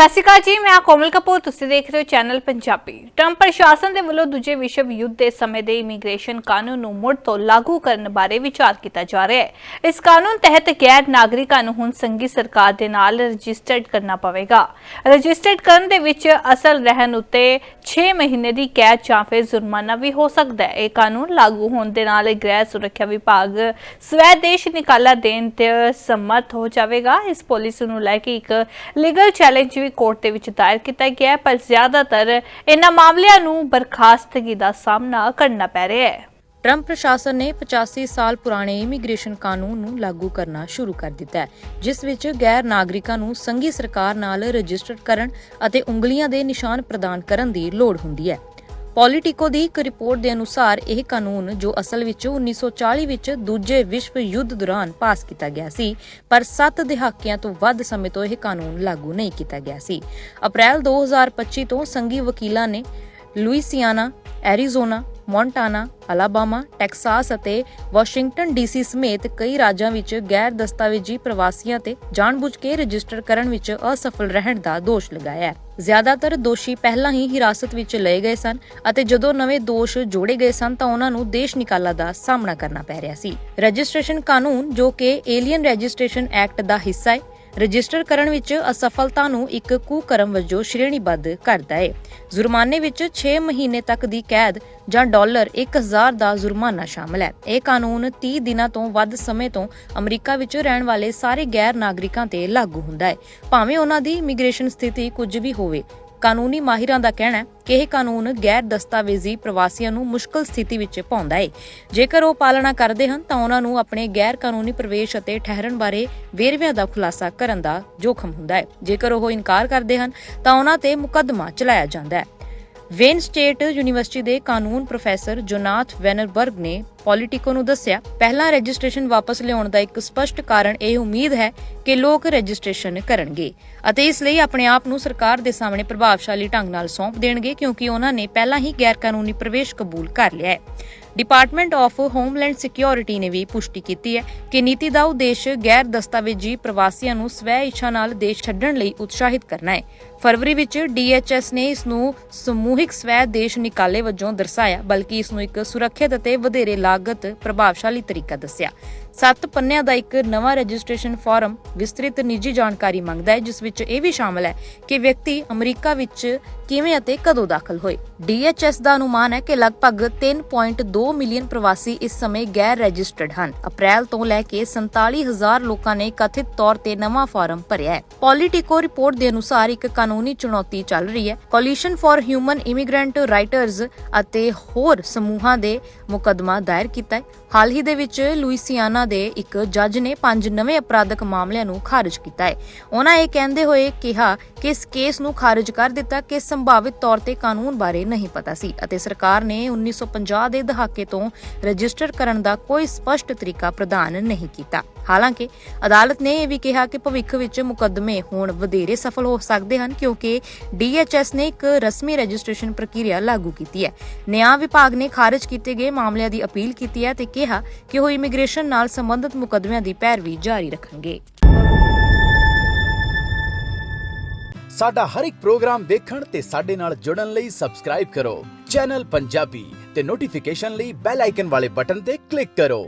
ਸਤਿ ਸ਼੍ਰੀ ਅਕਾਲ ਜੀ, ਮੈਂ ਕੋਮਲ ਕਪੂਰ, ਤੁਸੀਂ ਦੇਖ ਰਹੇ ਹੋ ਚੈਨਲ ਪੰਜਾਬੀ। ਟਰੰਪ ਪ੍ਰਸ਼ਾਸਨ ਦੇ ਵੱਲੋਂ ਦੂਜੇ ਵਿਸ਼ਵ ਯੁੱਧ ਦੇ ਸਮੇਂ ਦੇ ਇਮੀਗ੍ਰੇਸ਼ਨ ਕਾਨੂੰਨ ਨੂੰ ਮੁੜ ਤੋਂ ਲਾਗੂ ਕਰਨ ਬਾਰੇ ਵਿਚਾਰ ਕੀਤਾ ਜਾ ਰਿਹਾ ਹੈ। ਇਸ ਕਾਨੂੰਨ ਤਹਿਤ ਗੈਰ ਨਾਗਰਿਕਾਂ ਨੂੰ ਹੁਣ ਸੰਘੀ ਸਰਕਾਰ ਦੇ ਨਾਲ ਰਜਿਸਟਰਡ ਕਰਨਾ ਪਵੇਗਾ। ਰਜਿਸਟਰਡ ਕਰਨ ਦੇ ਵਿੱਚ ਅਸਲ ਰਹਿਣ ਉੱਤੇ 6 ਮਹੀਨੇ ਦੀ ਕੈਦ ਜਾਂ ਫਿਰ ਜੁਰਮਾਨਾ ਵੀ ਹੋ ਸਕਦਾ ਹੈ। ਇਹ ਕਾਨੂੰਨ ਲਾਗੂ ਹੋਣ ਦੇ ਨਾਲ ਗ੍ਰਹਿ ਸੁਰੱਖਿਆ ਵਿਭਾਗ ਸਵੈਦੇਸ਼ ਨਿਕਾਲਾ ਦੇਣ ਤੇ ਸਮਰਥ ਹੋ ਜਾਵੇਗਾ। ਇਸ ਪਾਲਿਸੀ ਨੂੰ ਲੈ ਕੇ ਇੱਕ ਲੀਗਲ ਚੈਲੰਜ ਵੀ ਕੋਰਟ ਦੇ ਵਿੱਚ ਦਾਇਰ ਕੀਤਾ ਗਿਆ ਹੈ, ਪਰ ਜ਼ਿਆਦਾਤਰ ਇਹਨਾਂ ਮਾਮਲਿਆਂ ਨੂੰ ਬਰਖਾਸਤਗੀ ਦਾ ਸਾਹਮਣਾ ਕਰਨਾ ਪੈ ਰਿਹਾ ਹੈ। ਟਰੰਪ ਪ੍ਰਸ਼ਾਸਨ ਨੇ 85 ਸਾਲ ਪੁਰਾਣੇ ਇਮੀਗ੍ਰੇਸ਼ਨ ਕਾਨੂੰਨ ਨੂੰ ਲਾਗੂ ਕਰਨਾ ਸ਼ੁਰੂ ਕਰ ਦਿੱਤਾ ਹੈ, ਜਿਸ ਵਿੱਚ ਗੈਰ ਨਾਗਰਿਕਾਂ ਨੂੰ ਸੰਘੀ ਸਰਕਾਰ ਨਾਲ ਰਜਿਸਟਰ ਕਰਨ ਅਤੇ ਉਂਗਲੀਆਂ ਦੇ ਨਿਸ਼ਾਨ ਪ੍ਰਦਾਨ ਕਰਨ ਦੀ ਲੋੜ ਹੁੰਦੀ ਹੈ। ਪੋਲੀਟਿਕੋ ਦੀ ਇੱਕ ਰਿਪੋਰਟ ਦੇ ਅਨੁਸਾਰ ਇਹ ਕਾਨੂੰਨ, ਜੋ ਅਸਲ ਵਿੱਚ 1940 ਵਿੱਚ ਦੂਜੇ ਵਿਸ਼ਵ ਯੁੱਧ ਦੌਰਾਨ ਪਾਸ ਕੀਤਾ ਗਿਆ ਸੀ, ਪਰ 7 ਦਹਾਕਿਆਂ ਤੋਂ ਵੱਧ ਸਮੇਂ ਤੋਂ ਇਹ ਕਾਨੂੰਨ ਲਾਗੂ ਨਹੀਂ ਕੀਤਾ ਗਿਆ ਸੀ। ਅਪ੍ਰੈਲ 2025 ਤੋਂ ਸੰਘੀ ਵਕੀਲਾਂ ਨੇ Louisiana Arizona Montana, Alabama, Texas ਅਤੇ ਵਾਸ਼ਿੰਗਟਨ ਡੀਸੀ ਸਮੇਤ ਕਈ ਰਾਜਾਂ ਵਿੱਚ ਗੈਰ ਦਸਤਾਵੇਜ਼ੀ ਪ੍ਰਵਾਸੀਆਂ ਤੇ ਜਾਣਬੁੱਝ ਕੇ ਰਜਿਸਟਰ ਕਰਨ ਵਿੱਚ ਅਸਫਲ ਰਹਿਣ ਦਾ ਦੋਸ਼ ਲਗਾਇਆ ਹੈ। ਜ਼ਿਆਦਾਤਰ ਦੋਸ਼ੀ ਪਹਿਲਾਂ ਹੀ ਹਿਰਾਸਤ ਵਿੱਚ ਲਏ ਗਏ ਸਨ ਅਤੇ ਜਦੋਂ ਨਵੇਂ ਦੋਸ਼ ਜੋੜੇ ਗਏ ਸਨ ਤਾਂ ਉਹਨਾਂ ਨੂੰ ਦੇਸ਼ ਨਿਕਾਲਾ ਦਾ ਸਾਹਮਣਾ ਕਰਨਾ ਪੈ ਰਿਹਾ ਸੀ। ਰਜਿਸਟ੍ਰੇਸ਼ਨ ਕਾਨੂੰਨ ਜੋ ਕਿ ਏਲੀਅਨ ਰਜਿਸਟ੍ਰੇਸ਼ਨ ਐਕਟ ਦਾ ਹਿੱਸਾ ਹੈ ਰਜਿਸਟਰ ਕਰਨ ਵਿੱਚ ਅਸਫਲਤਾ ਨੂੰ ਇੱਕ ਕੁਕਰਮ ਵਜੋਂ ਸ਼੍ਰੇਣੀਬੱਧ ਕਰਦਾ ਹੈ। ਜੁਰਮਾਨੇ ਵਿੱਚ 6 ਮਹੀਨੇ ਤੱਕ ਦੀ ਕੈਦ ਜਾਂ ਡਾਲਰ 1000 ਦਾ ਜੁਰਮਾਨਾ ਸ਼ਾਮਲ ਹੈ। ਇਹ ਕਾਨੂੰਨ 30 ਦਿਨਾਂ ਤੋਂ ਵੱਧ ਸਮੇਂ ਤੋਂ ਅਮਰੀਕਾ ਵਿੱਚ ਰਹਿਣ ਵਾਲੇ ਸਾਰੇ ਗੈਰ ਨਾਗਰਿਕਾਂ ਤੇ ਲਾਗੂ ਹੁੰਦਾ ਹੈ। ਭਾਵੇਂ ਉਹਨਾਂ ਦੀ ਇਮੀਗ੍ਰੇਸ਼ਨ ਸਥਿਤੀ ਕੁਝ ਵੀ ਹੋਵੇ ਕਾਨੂੰਨੀ ਮਾਹਿਰਾਂ ਦਾ ਕਹਿਣਾ ਹੈ ਕਿ ਇਹ ਕਾਨੂੰਨ ਗੈਰ ਦਸਤਾਵੇਜ਼ੀ ਪ੍ਰਵਾਸੀਆਂ ਨੂੰ ਮੁਸ਼ਕਲ ਸਥਿਤੀ ਵਿੱਚ ਪਾਉਂਦਾ ਹੈ ਜੇਕਰ ਉਹ ਪਾਲਣਾ ਕਰਦੇ ਹਨ, ਤਾਂ ਉਹਨਾਂ ਨੂੰ ਆਪਣੇ ਗੈਰ ਕਾਨੂੰਨੀ ਪ੍ਰਵੇਸ਼ ਅਤੇ ਠਹਿਰਣ ਬਾਰੇ ਵੇਰਵਿਆਂ ਦਾ ਖੁਲਾਸਾ ਕਰਨ ਦਾ ਜੋਖਮ ਹੁੰਦਾ ਹੈ ਜੇਕਰ ਉਹ ਇਨਕਾਰ ਕਰਦੇ ਹਨ, ਤਾਂ ਉਹਨਾਂ ਤੇ ਮੁਕੱਦਮਾ ਚਲਾਇਆ ਜਾਂਦਾ ਹੈ ਵੇਨ ਸਟੇਟ ਯੂਨੀਵਰਸਿਟੀ ਦੇ ਕਾਨੂੰਨ ਪ੍ਰੋਫੈਸਰ ਜੋਨਾਥ ਵੈਨਰਬਰਗ ਨੇ ਪੋਲੀਟਿਕੋ ਨੂੰ ਦੱਸਿਆ, ਪਹਿਲਾਂ ਰਜਿਸਟ੍ਰੇਸ਼ਨ ਵਾਪਸ ਲਿਆਉਣ ਦਾ ਇੱਕ ਸਪਸ਼ਟ ਕਾਰਨ ਇਹ ਉਮੀਦ ਹੈ ਕਿ ਲੋਕ ਰਜਿਸਟ੍ਰੇਸ਼ਨ ਕਰਨਗੇ ਅਤੇ ਇਸ ਲਈ ਆਪਣੇ ਆਪ ਨੂੰ ਸਰਕਾਰ ਦੇ ਸਾਹਮਣੇ ਪ੍ਰਭਾਵਸ਼ਾਲੀ ਢੰਗ ਨਾਲ ਸੌਂਪ ਦੇਣਗੇ ਕਿਉਂਕਿ ਉਹਨਾਂ ਨੇ ਪਹਿਲਾਂ ਹੀ ਗੈਰ ਕਾਨੂੰਨੀ ਪ੍ਰਵੇਸ਼ ਕਬੂਲ ਕਰ ਲਿਆ ਹੈ। ਡਿਪਾਰਟਮੈਂਟ ਆਫ ਹੋਮਲੈਂਡ ਸਿਕਿਉਰਿਟੀ ਨੇ ਵੀ ਪੁਸ਼ਟੀ ਕੀਤੀ ਹੈ ਕਿ ਨੀਤੀ ਦਾ ਉਦੇਸ਼ ਗੈਰ ਦਸਤਾਵੇਜ਼ੀ ਪ੍ਰਵਾਸੀਆਂ ਨੂੰ ਸਵੈ ਇੱਛਾ ਨਾਲ ਦੇਸ਼ ਛੱਡਣ ਲਈ ਉਤਸ਼ਾਹਿਤ ਕਰਨਾ ਹੈ। ਫਰਵਰੀ ਵਿੱਚ ਡੀਐਚਐਸ ਨੇ ਇਸ ਨੂੰ ਸਮੂਹਿਕ ਸਵੈ ਦੇਸ਼ ਨਿਕਾਲੇ ਵਜੋਂ ਦਰਸਾਇਆ, ਬਲਕਿ ਇਸ ਨੂੰ ਇੱਕ ਸੁਰੱਖਿਅਤ ਅਤੇ ਵਧੇਰੇ ਲਾਗਤ ਪ੍ਰਭਾਵਸ਼ਾਲੀ ਤਰੀਕਾ ਦੱਸਿਆ। ਸੱਤ ਪੰਨਿਆਂ ਦਾ ਇੱਕ ਨਵਾਂ ਰਜਿਸਟ੍ਰੇਸ਼ਨ ਫਾਰਮ ਵਿਸਤ੍ਰਿਤ ਨਿੱਜੀ ਜਾਣਕਾਰੀ ਮੰਗਦਾ ਹੈ, ਜਿਸ ਵਿੱਚ ਇਹ ਵੀ ਸ਼ਾਮਲ ਹੈ ਕਿ ਵਿਅਕਤੀ ਅਮਰੀਕਾ ਵਿੱਚ ਕਿਵੇਂ ਅਤੇ ਕਦੋਂ ਦਾਖਲ ਹੋਏ। ਡੀਐਚਐਸ ਦਾ ਅਨੁਮਾਨ ਹੈ ਕਿ ਲਗਭਗ 3.2 ਮਿਲੀਅਨ ਪ੍ਰਵਾਸੀ ਇਸ ਸਮੇਂ ਗੈਰ ਰਜਿਸਟਰਡ ਹਨ। ਅਪ੍ਰੈਲ ਤੋਂ ਲੈ ਕੇ 47000 ਲੋਕਾਂ ਨੇ ਕਥਿਤ ਤੌਰ ਤੇ ਨਵਾਂ ਫਾਰਮ ਭਰਿਆ ਹੈ। ਪੋਲੀਟਿਕੋ ਰਿਪੋਰਟ ਦੇ ਅਨੁਸਾਰ ਇੱਕ ਕਾਨੂੰਨੀ ਚੁਣੌਤੀ ਚੱਲ ਰਹੀ ਹੈ। Coalition for human immigrant writers ਅਤੇ ਹੋਰ ਸਮੂਹਾਂ ਦੇ ਮੁਕੱਦਮਾ ਦਾਇਰ ਕੀਤਾ ਹੈ। ਹਾਲ ਹੀ ਦੇ ਵਿੱਚ ਲੁਈਸੀਆਨਾ ਦੇ ਇੱਕ ਜੱਜ ਨੇ ਪੰਜ ਨਵੇਂ ਅਪਰਾਧਕ ਮਾਮਲਿਆਂ ਨੂੰ ਖਾਰਜ ਕੀਤਾ ਹੈ। ਉਹਨਾਂ ਇਹ ਕਹਿੰਦੇ ਹੋਏ ਕਿਹਾ ਕਿ ਇਸ ਕੇਸ ਨੂੰ ਖਾਰਜ ਕਰ ਦਿੱਤਾ ਕਿ ਸੰਭਾਵਿਤ ਤੌਰ ਤੇ ਕਾਨੂੰਨ ਬਾਰੇ ਨਹੀਂ ਪਤਾ ਸੀ ਅਤੇ ਸਰਕਾਰ ਨੇ 1950 ਦੇ ਦਹਾਕੇ ਤੋਂ ਰਜਿਸਟਰ ਕਰਨ ਦਾ ਕੋਈ ਸਪਸ਼ਟ ਤਰੀਕਾ ਪ੍ਰਦਾਨ ਨਹੀਂ ਕੀਤਾ। ਹਾਲਾਂਕਿ ਅਦਾਲਤ ਨੇ ਇਹ ਵੀ ਕਿਹਾ ਕਿ ਭਵਿੱਖ ਵਿੱਚ ਮੁਕੱਦਮੇ ਹੁਣ ਵਧੇਰੇ ਸਫਲ ਹੋ ਸਕਦੇ ਹਨ ਕਿਉਂਕਿ ਡੀਐਚਐਸ ਨੇ ਇੱਕ ਰਸਮੀ ਰਜਿਸਟ੍ਰੇਸ਼ਨ ਪ੍ਰਕਿਰਿਆ ਲਾਗੂ ਕੀਤੀ ਹੈ। ਨਿਆਂ ਵਿਭਾਗ ਨੇ ਖਾਰਜ ਕੀਤੇ ਗਏ ਮਾਮਲਿਆਂ ਦੀ ਅਪੀਲ ਕੀਤੀ ਹੈ ਤੇ ਕਿਹਾ ਕਿ ਉਹ ਇਮੀਗ੍ਰੇਸ਼ਨ ਨਾਲ ਸੰਬੰਧਿਤ ਮੁਕੱਦਮਿਆਂ ਦੀ ਪੈਰਵੀ ਜਾਰੀ ਰੱਖਣਗੇ। ਸਾਡਾ ਹਰ ਇੱਕ ਪ੍ਰੋਗਰਾਮ ਦੇਖਣ ਤੇ ਸਾਡੇ ਨਾਲ ਜੁੜਨ ਲਈ ਸਬਸਕ੍ਰਾਈਬ ਕਰੋ। ਚੈਨਲ ਪੰਜਾਬੀ ਤੇ ਨੋਟੀਫਿਕੇਸ਼ਨ ਲਈ ਬੈਲ ਆਈਕਨ ਵਾਲੇ ਬਟਨ ਤੇ ਕਲਿੱਕ ਕਰੋ।